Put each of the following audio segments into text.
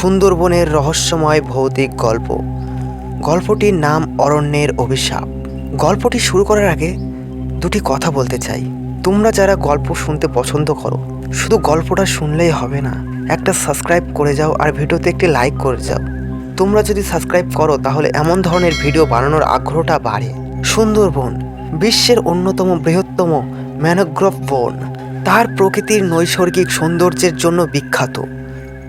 সুন্দরবনের রহস্যময় ভৌতিক গল্প। গল্পটির নাম অরণ্যের অভিশাপ। গল্পটি শুরু করার আগে দুটি কথা বলতে চাই। তোমরা যারা গল্প শুনতে পছন্দ করো, শুধু গল্পটা শুনলেই হবে না। একটা সাবস্ক্রাইব করে যাও আর ভিডিওতে একটি লাইক করে যাও। তোমরা যদি সাবস্ক্রাইব করো, তাহলে এমন ধরনের ভিডিও বানানোর আগ্রহটা বাড়ে। সুন্দরবন, বিশ্বের অন্যতম বৃহত্তম ম্যানোগ্রোভ বন। তার প্রকৃতির নৈসর্গিক সৌন্দর্যের জন্য বিখ্যাত।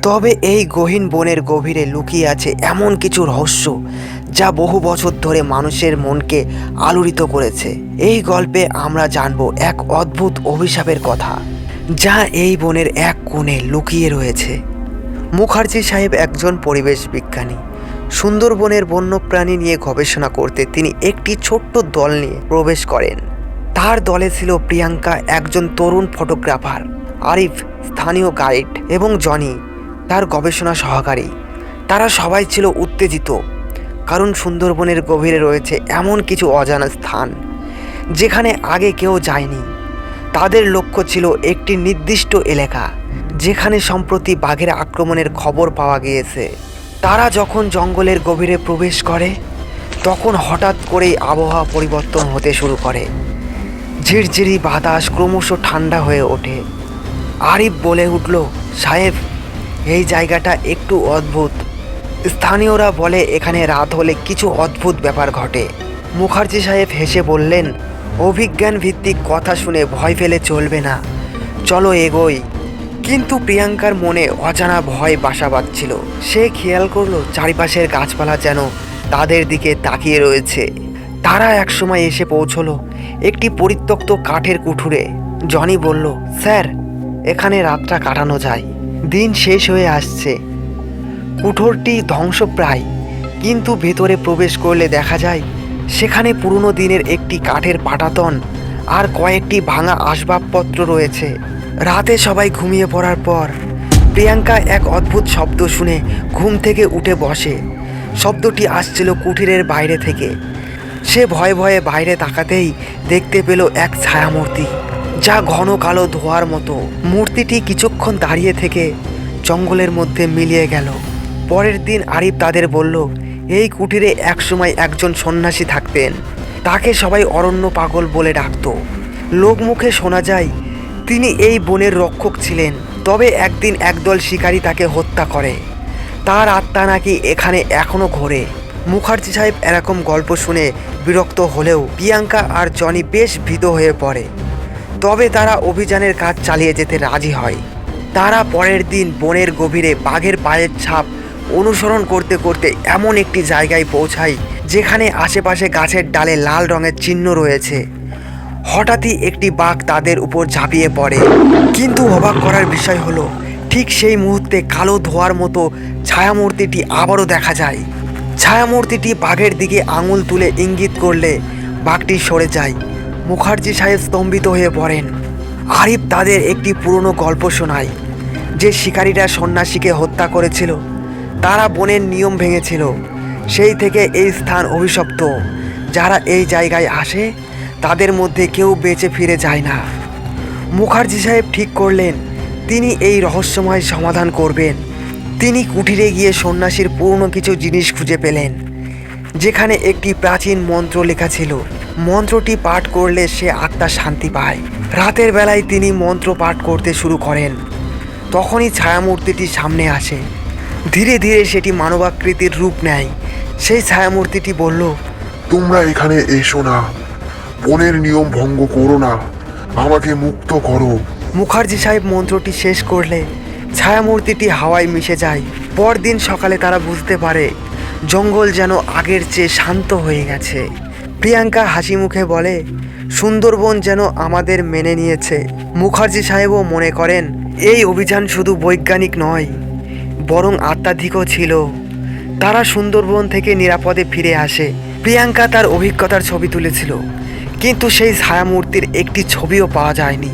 তবে এই গহীন বনের গভীরে লুকিয়ে আছে এমন কিছু রহস্য যা বহু বছর ধরে মানুষের মনকে আলোড়িত করেছে। এই গল্পে আমরা জানব এক অদ্ভুত অভিশাপের কথা, যা এই বনের এক কোণে লুকিয়ে রয়েছে। মুখার্জি সাহেব একজন পরিবেশ বিজ্ঞানী। সুন্দরবনের বন্যপ্রাণী নিয়ে গবেষণা করতে তিনি একটি ছোট্ট দল নিয়ে প্রবেশ করেন। তার দলে ছিল প্রিয়াঙ্কা, একজন তরুণ ফটোগ্রাফার, আরিফ, স্থানীয় গাইড এবং জনি। তার গবেষণা সহকারী। তারা সবাই ছিল উত্তেজিত, কারণ সুন্দরবনের গভীরে রয়েছে এমন কিছু অজানা স্থান, যেখানে আগে কেউ যায়নি। তাদের লক্ষ্য ছিল একটি নির্দিষ্ট এলাকা, যেখানে সম্প্রতি বাঘের আক্রমণের খবর পাওয়া গিয়েছে। তারা যখন জঙ্গলের গভীরে প্রবেশ করে, তখন হঠাৎ করেই আবহাওয়া পরিবর্তন হতে শুরু করে। ঝিরঝিরি বাতাস ক্রমশ ঠান্ডা হয়ে ওঠে। আরিফ বলে উঠল, সাহেব এই জায়গাটা একটু অদ্ভুত। স্থানীয়রা বলে, এখানে রাত হলে কিছু অদ্ভুত ব্যাপার ঘটে। মুখার্জি সাহেব হেসে বললেন অভিজ্ঞান ভিত্তিক কথা শুনে ভয় ফেলে চলবে না। চলো এগোই। কিন্তু প্রিয়াঙ্কার মনে অজানা ভয় বাসা বাঁধছিল। সে খেয়াল করল, চারিপাশের গাছপালা যেন তাদের দিকে তাকিয়ে রয়েছে। তারা একসময় এসে পৌঁছলো একটি পরিত্যক্ত কাঠের কুঠুরে। জনি বলল, স্যার, এখানে রাতটা কাটানো যায়। দিন শেষ হয়ে আসছে। কুঠোরটি ধ্বংসপ্রায়, কিন্তু ভেতরে প্রবেশ করলে দেখা যায়, সেখানে পুরনো দিনের একটি কাঠের পাটাতন আর কয়েকটি ভাঙা আসবাবপত্র রয়েছে। রাতে সবাই ঘুমিয়ে পড়ার পর, প্রিয়াঙ্কা এক অদ্ভুত শব্দ শুনে ঘুম থেকে উঠে বসে। শব্দটি আসছিল কুঠিরের বাইরে থেকে। সে ভয়ে ভয়ে বাইরে তাকাতেই দেখতে পেল এক ছায়ামূর্তি। যা ঘন কালো ধোয়ার মতো। মূর্তিটি কিছুক্ষণ দাঁড়িয়ে থেকে জঙ্গলের মধ্যে মিলিয়ে গেল। পরের দিন আরিফ তাদের বলল, এই কুটিরে একসময় একজন সন্ন্যাসী থাকতেন। তাকে সবাই অরণ্য পাগল বলে ডাকত। লোকমুখে শোনা যায়, তিনি এই বনের রক্ষক ছিলেন। তবে একদিন একদল শিকারী তাকে হত্যা করে। তার আত্মা নাকি এখানে এখনও ঘোরে। মুখার্জি সাহেব এরকম গল্প শুনে বিরক্ত হলেও প্রিয়াঙ্কা আর জনি বেশ ভীত হয়ে পড়ে। তবে তারা অভিযানের কাজ চালিয়ে যেতে রাজি হয়। তারা পরের দিন বনের গভীরে বাঘের পায়ের ছাপ অনুসরণ করতে করতে এমন একটি জায়গায় পৌঁছায়, যেখানে আশেপাশে গাছের ডালে লাল রঙের চিহ্ন রয়েছে। হঠাৎই একটি বাঘ তাদের উপর ঝাঁপিয়ে পড়ে। কিন্তু অবাক করার বিষয় হলো, ঠিক সেই মুহূর্তে কালো ধোয়ার মতো ছায়ামূর্তিটি আবারও দেখা যায়। ছায়ামূর্তিটি বাঘের দিকে আঙুল তুলে ইঙ্গিত করলে বাঘটি সরে যায়। মুখার্জি সাহেব স্তম্ভিত হয়ে পড়েন। আরিফ তাদের একটি পুরনো গল্প শোনায়। যে শিকারীরা সন্ন্যাসীকে হত্যা করেছিল, তারা বনের নিয়ম ভেঙেছিল। সেই থেকে এই স্থান অভিশপ্ত। যারা এই জায়গায় আসে, তাদের মধ্যে কেউ বেঁচে ফিরে যায় না। মুখার্জি সাহেব ঠিক করলেন, তিনি এই রহস্যময় সমাধান করবেন। তিনি কুটিরে গিয়ে সন্ন্যাসীর পুরনো কিছু জিনিস খুঁজে পেলেন, যেখানে একটি প্রাচীন মন্ত্র লেখা ছিল। মন্ত্রটি পাঠ করলে সে আত্মা শান্তি পায়। রাতের বেলায় তিনি মন্ত্র পাঠ করতে শুরু করেন। তখনই ছায়ামূর্তিটি সামনে আসে। ধীরে ধীরে সেটি মানবাকৃতির রূপ নেয়। সেই ছায়ামূর্তিটি বলল তোমরা এখানে এসো না। বনের নিয়ম ভঙ্গ করো না। আমাকে মুক্ত করো। মুখার্জি সাহেব মন্ত্রটি শেষ করলে ছায়ামূর্তিটি হাওয়ায় মিশে যায়। পরদিন সকালে তারা বুঝতে পারে জঙ্গল যেন আগের চেয়ে শান্ত হয়ে গেছে। প্রিয়াঙ্কা হাসি মুখে বলে, সুন্দরবন যেন আমাদের মেনে নিয়েছে। মুখার্জি সাহেবও মনে করেন, এই অভিযান শুধু বৈজ্ঞানিক নয়, বরং আত্মাধিকও ছিল। তারা সুন্দরবন থেকে নিরাপদে ফিরে আসে। প্রিয়াঙ্কা তার অভিজ্ঞতার ছবি তুলেছিল, কিন্তু সেই ছায়ামূর্তির একটি ছবিও পাওয়া যায়নি।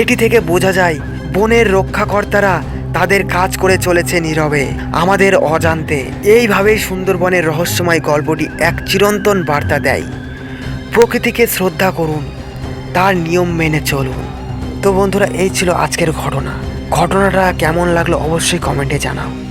এটি থেকে বোঝা যায়, বনের রক্ষাকর্তারা তাদের কাজ করে চলেছে নীরবে। আমাদের অজান্তে এইভাবেই সুন্দরবনের রহস্যময় গল্পটি এক চিরন্তন বার্তা দেয়। প্রকৃতিকে শ্রদ্ধা করুন, তার নিয়ম মেনে চলুন। তো বন্ধুরা, এই ছিল আজকের ঘটনা। ঘটনাটা কেমন লাগল অবশ্যই কমেন্টে জানাও।